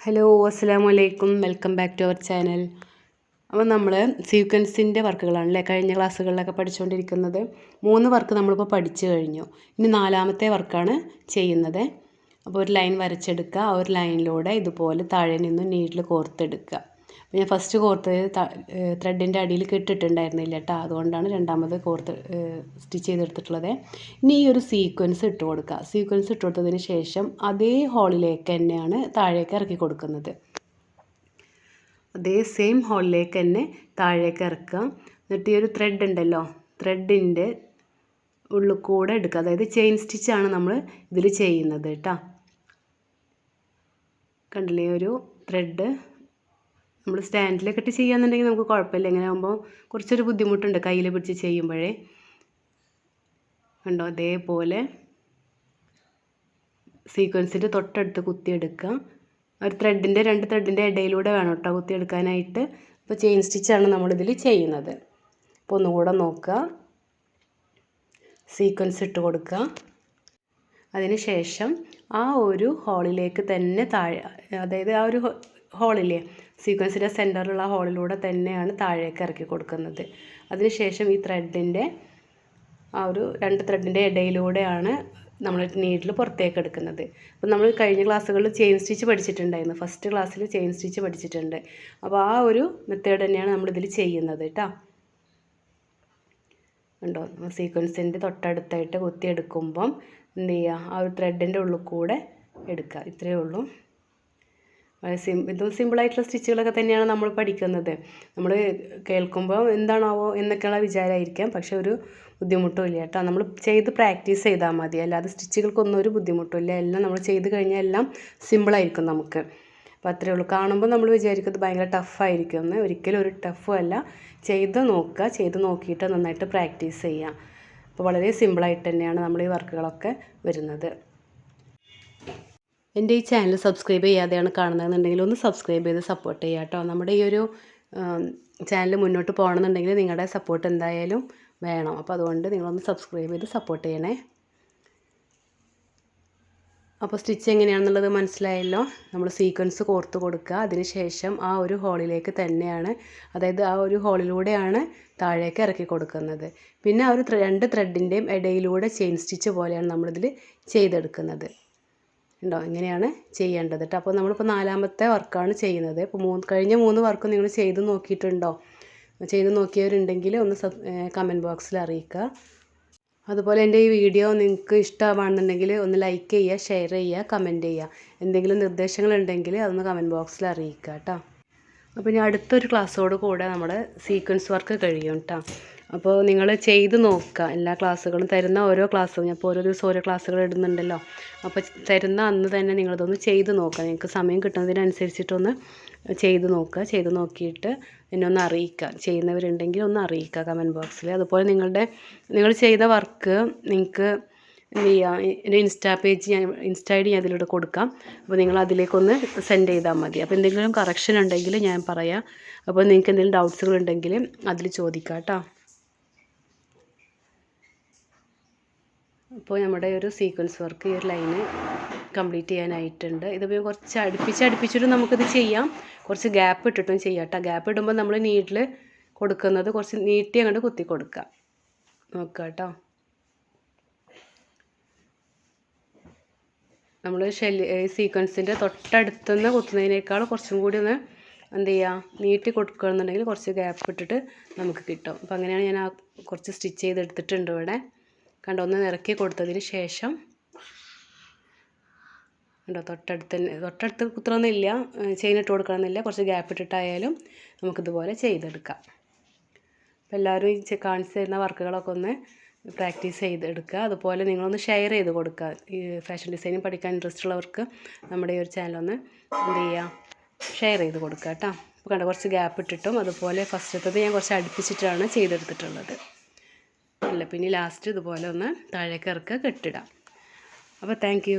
Hello അസ്സാം വലൈക്കും welcome back to our channel അപ്പോൾ നമ്മൾ സീക്വൻസിന്റെ വർക്കുകളാണല്ലേ? കഴിഞ്ഞ ക്ലാസ്സുകളിലൊക്കെ പഠിച്ചുകൊണ്ടിരിക്കുന്നത് മൂന്ന് വർക്ക് നമ്മളിപ്പോൾ പഠിച്ചു കഴിഞ്ഞു. ഇനി നാലാമത്തെ വർക്കാണ് ചെയ്യുന്നത്. അപ്പോൾ ഒരു ലൈൻ വരച്ചെടുക്കുക. ആ ഒരു ലൈനിലൂടെ ഇതുപോലെ താഴെ നിന്ന് നീഡിൽ കോർത്തെടുക്കുക. ഞാൻ ഫസ്റ്റ് കോർത്ത് ത്രെഡിന്റെ അടിയിൽ കെട്ടിട്ടുണ്ടായിരുന്നില്ല കേട്ടോ അതുകൊണ്ടാണ് രണ്ടാമത് കോർത്ത് സ്റ്റിച്ച് ചെയ്തെടുത്തിട്ടുള്ളത്. ഇനി ഈ ഒരു സീക്വൻസ് ഇട്ട് കൊടുക്കുക സീക്വൻസ് ഇട്ട് കൊടുത്തതിന് ശേഷം അതേ ഹോളിലേക്ക് തന്നെയാണ് താഴേക്ക് ഇറക്കി കൊടുക്കുന്നത്. അതേ സെയിം ഹോളിലേക്ക് തന്നെ താഴേക്ക് ഇറക്കുക. എന്നിട്ട് ഈ ഒരു ത്രെഡ് ഉണ്ടല്ലോ ത്രെഡിന്റെ ഉള്ളിൽ കൂടെ എടുക്കുക. അതായത് ചെയിൻ സ്റ്റിച്ചാണ് നമ്മൾ ഇതിൽ ചെയ്യുന്നത് കേട്ടോ കണ്ടില്ലേ? ഒരു ത്രെഡ് നമ്മൾ സ്റ്റാൻഡിലൊക്കെ ഇട്ട് ചെയ്യാന്നുണ്ടെങ്കിൽ നമുക്ക് കുഴപ്പമില്ല. ഇങ്ങനെ ആകുമ്പോൾ കുറച്ചൊരു ബുദ്ധിമുട്ടുണ്ട് കയ്യിൽ പിടിച്ച് ചെയ്യുമ്പോഴേ. കണ്ടോ? അതേപോലെ സീക്വൻസിന്റെ തൊട്ടടുത്ത് കുത്തിയെടുക്കുക. ഒരു ത്രെഡിന്റെ രണ്ട് ത്രെഡിന്റെ ഇടയിലൂടെ വേണം കേട്ടോ കുത്തിയെടുക്കാനായിട്ട്. ഇപ്പോൾ ചെയിൻ സ്റ്റിച്ചാണ് നമ്മളിതിൽ ചെയ്യുന്നത്. അപ്പോൾ ഒന്നുകൂടെ നോക്കുക. സീക്വൻസ് ഇട്ട് കൊടുക്കുക. അതിന് ശേഷം ആ ഒരു ഹോളിലേക്ക് തന്നെ താഴെ അതായത് ആ ഒരു ഹോളില്ലേ സീക്വൻസിന്റെ സെന്ററിലുള്ള ഹോളിലൂടെ തന്നെയാണ് താഴേക്ക് ഇറക്കി കൊടുക്കുന്നത്. അതിനുശേഷം ഈ ത്രെഡിന്റെ ആ ഒരു രണ്ട് ത്രെഡിന്റെ ഇടയിലൂടെയാണ് നമ്മൾ നീഡിൽ പുറത്തേക്ക് എടുക്കുന്നത്. അപ്പോൾ നമ്മൾ കഴിഞ്ഞ ക്ലാസ്സുകളിൽ ചെയിൻ സ്റ്റിച്ച് പഠിച്ചിട്ടുണ്ടായിരുന്നു. ഫസ്റ്റ് ക്ലാസ്സിൽ ചെയിൻ സ്റ്റിച്ച് പഠിച്ചിട്ടുണ്ട്. അപ്പോൾ ആ ഒരു മെത്തേഡ് തന്നെയാണ് നമ്മളിതിൽ ചെയ്യുന്നത് കേട്ടോ ഉണ്ടോ സീക്വൻസിന്റെ തൊട്ടടുത്തായിട്ട് കുത്തിയെടുക്കുമ്പം എന്ത് ചെയ്യുക ആ ഒരു ത്രെഡിന്റെ ഉള്ളിൽ കൂടെ എടുക്കുക. ഇത്രയേ ഉള്ളൂ. സിം ഇതും സിമ്പിളായിട്ടുള്ള സ്റ്റിച്ചുകളൊക്കെ തന്നെയാണ് നമ്മൾ പഠിക്കുന്നത്. നമ്മൾ കേൾക്കുമ്പോൾ എന്താണാവോ എന്നൊക്കെയുള്ള വിചാരമായിരിക്കാം. പക്ഷെ ഒരു ബുദ്ധിമുട്ടും ഇല്ല കേട്ടോ. നമ്മൾ ചെയ്ത് പ്രാക്ടീസ് ചെയ്താൽ മതി. അല്ലാതെ സ്റ്റിച്ചുകൾക്കൊന്നും ഒരു ബുദ്ധിമുട്ടുമില്ല. എല്ലാം നമ്മൾ ചെയ്ത് കഴിഞ്ഞാൽ എല്ലാം സിമ്പിളായിരിക്കും നമുക്ക്. അപ്പോൾ അത്രയേ ഉള്ളൂ. കാണുമ്പോൾ നമ്മൾ വിചാരിക്കുന്നത് ഭയങ്കര ടഫായിരിക്കും എന്ന്. ഒരിക്കലും ഒരു ടഫും അല്ല. ചെയ്ത് നോക്കുക. ചെയ്ത് നോക്കിയിട്ട് നന്നായിട്ട് പ്രാക്ടീസ് ചെയ്യുക. അപ്പോൾ വളരെ സിമ്പിളായിട്ട് തന്നെയാണ് നമ്മൾ ഈ വർക്കുകളൊക്കെ വരുന്നത്. എന്റെ ഈ ചാനൽ സബ്സ്ക്രൈബ് ചെയ്യാതെയാണ് കാണുന്നതെന്നുണ്ടെങ്കിൽ ഒന്ന് സബ്സ്ക്രൈബ് ചെയ്ത് സപ്പോർട്ട് ചെയ്യുക കേട്ടോ. നമ്മുടെ ഈ ഒരു ചാനൽ മുന്നോട്ട് പോകണമെന്നുണ്ടെങ്കിൽ നിങ്ങളുടെ സപ്പോർട്ട് എന്തായാലും വേണം. അപ്പോൾ അതുകൊണ്ട് നിങ്ങളൊന്ന് സബ്സ്ക്രൈബ് ചെയ്ത് സപ്പോർട്ട് ചെയ്യണേ. അപ്പോൾ സ്റ്റിച്ച് എങ്ങനെയാണെന്നുള്ളത് മനസ്സിലായല്ലോ. നമ്മൾ സീക്വൻസ് കോർത്ത് കൊടുക്കുക. അതിനുശേഷം ആ ഒരു ഹോളിലേക്ക് തന്നെയാണ് അതായത് ആ ഒരു ഹോളിലൂടെയാണ് താഴേക്ക് ഇറക്കി കൊടുക്കുന്നത്. പിന്നെ ആ ഒരു രണ്ട് ത്രെഡിന്റെയും ഇടയിലൂടെ ചെയിൻ സ്റ്റിച്ച് പോലെയാണ് നമ്മളിതിൽ ചെയ്തെടുക്കുന്നത്. ഉണ്ടോ? ഇങ്ങനെയാണ് ചെയ്യേണ്ടത് കേട്ടോ അപ്പോൾ നമ്മളിപ്പോൾ നാലാമത്തെ വർക്കാണ് ചെയ്യുന്നത്. ഇപ്പോൾ മൂന്ന് കഴിഞ്ഞ മൂന്ന് വർക്കും നിങ്ങൾ ചെയ്ത് നോക്കിയിട്ടുണ്ടോ? ചെയ്ത് നോക്കിയവരുണ്ടെങ്കിൽ ഒന്ന് കമന്റ് ബോക്സിൽ അറിയിക്കുക അതുപോലെ എന്റെ ഈ വീഡിയോ നിങ്ങൾക്ക് ഇഷ്ടമാണെന്നുണ്ടെങ്കിൽ ഒന്ന് ലൈക്ക് ചെയ്യുക ഷെയർ ചെയ്യുക കമന്റ് ചെയ്യുക. എന്തെങ്കിലും നിർദ്ദേശങ്ങളുണ്ടെങ്കിൽ അതൊന്ന് കമന്റ് ബോക്സിൽ അറിയിക്കുക കേട്ടോ അപ്പോൾ ഇനി അടുത്തൊരു ക്ലാസ്സോട് കൂടെ നമ്മൾ സീക്വൻസ് വർക്ക് കഴിയും കേട്ടോ അപ്പോൾ നിങ്ങൾ ചെയ്ത് നോക്കുക എല്ലാ ക്ലാസ്സുകളും തരുന്ന ഓരോ ക്ലാസ്സും. ഞാൻ ഇപ്പോൾ ഓരോ ദിവസം ഓരോ ക്ലാസ്സുകൾ ഇടുന്നുണ്ടല്ലോ. അപ്പോൾ തരുന്ന അന്ന് തന്നെ നിങ്ങളതൊന്ന് ചെയ്ത് നോക്കുക നിങ്ങൾക്ക് സമയം കിട്ടുന്നതിനനുസരിച്ചിട്ടൊന്ന് ചെയ്ത് നോക്കുക ചെയ്ത് നോക്കിയിട്ട് എന്നെ ഒന്ന് അറിയിക്കുക ചെയ്യുന്നവരുണ്ടെങ്കിൽ ഒന്ന് അറിയിക്കുക കമന്റ് ബോക്സിൽ അതുപോലെ നിങ്ങളുടെ നിങ്ങൾ ചെയ്ത വർക്ക് നിങ്ങൾക്ക് എന്ത് ചെയ്യുക എന്റെ ഇൻസ്റ്റാ പേജ് ഞാൻ ഇൻസ്റ്റാ ഐ ഡി ഞാൻ അതിലൂടെ കൊടുക്കാം. അപ്പോൾ നിങ്ങൾ അതിലേക്കൊന്ന് സെൻഡ് ചെയ്താൽ മതി. അപ്പോൾ എന്തെങ്കിലും കറക്ഷൻ ഉണ്ടെങ്കിൽ ഞാൻ പറയാം. അപ്പോൾ നിങ്ങൾക്ക് എന്തെങ്കിലും ഡൗട്ട്സുകൾ ഉണ്ടെങ്കിൽ അതിൽ ചോദിക്കാം കേട്ടോ. അപ്പോൾ നമ്മുടെ ഒരു സീക്വൻസ് വർക്ക് ഈ ഒരു ലൈന് കംപ്ലീറ്റ് ചെയ്യാനായിട്ടുണ്ട്. ഇതിപ്പോൾ കുറച്ച് അടുപ്പിച്ച് അടുപ്പിച്ചിട്ട് നമുക്കിത് ചെയ്യാം. കുറച്ച് ഗ്യാപ്പ് ഇട്ടിട്ടും ചെയ്യാം കേട്ടോ. ഗ്യാപ്പ് ഇടുമ്പോൾ നമ്മൾ നീട്ടിൽ കൊടുക്കുന്നത് കുറച്ച് നീട്ടി അങ്ങോട്ട് കുത്തി കൊടുക്കുക നോക്കാം കേട്ടോ. നമ്മൾ ഷെല്ലി സീക്വൻസിന്റെ തൊട്ടടുത്തുനിന്ന് കുത്തുന്നതിനേക്കാൾ കുറച്ചും കൂടി ഒന്ന് എന്ത് ചെയ്യുക നീട്ടി കൊടുക്കുകയാണെന്നുണ്ടെങ്കിൽ കുറച്ച് ഗ്യാപ്പ് ഇട്ടിട്ട് നമുക്ക് കിട്ടും. അപ്പോൾ അങ്ങനെയാണ് ഞാൻ ആ കുറച്ച് സ്റ്റിച്ച് ചെയ്തെടുത്തിട്ടുണ്ട് ഇവിടെ. കണ്ടോ ഒന്ന് ഇറക്കി കൊടുത്തതിന് ശേഷം കണ്ടോ തൊട്ടടുത്ത് തൊട്ടടുത്ത് കുത്തണമെന്നില്ല ചെയിൻ ഇട്ട് കൊടുക്കണമെന്നില്ല കുറച്ച് ഗ്യാപ്പ് ഇട്ടിട്ടായാലും നമുക്കിതുപോലെ ചെയ്തെടുക്കാം. അപ്പോൾ എല്ലാവരും ഈ കാണിച്ചു തരുന്ന വർക്കുകളൊക്കെ ഒന്ന് പ്രാക്ടീസ് ചെയ്തെടുക്കുക. അതുപോലെ നിങ്ങളൊന്ന് ഷെയർ ചെയ്ത് കൊടുക്കുക. ഈ ഫാഷൻ ഡിസൈനിങ് പഠിക്കാൻ ഇൻട്രസ്റ്റ് ഉള്ളവർക്ക് നമ്മുടെ ഈ ഒരു ചാനൽ ഒന്ന് എന്ത് ചെയ്യുക? ഷെയർ ചെയ്ത് കൊടുക്കുക കേട്ടോ. അപ്പോൾ കണ്ട കുറച്ച് ഗ്യാപ്പ് ഇട്ടിട്ടും അതുപോലെ ഫസ്റ്റത്തത് ഞാൻ കുറച്ച് അടുപ്പിച്ചിട്ടാണ് ചെയ്തെടുത്തിട്ടുള്ളത്. അല്ല പിന്നെ ലാസ്റ്റ് ഇതുപോലെ ഒന്ന് താഴേക്ക് ഇറക്കുക കെട്ടിടാം അപ്പോൾ താങ്ക്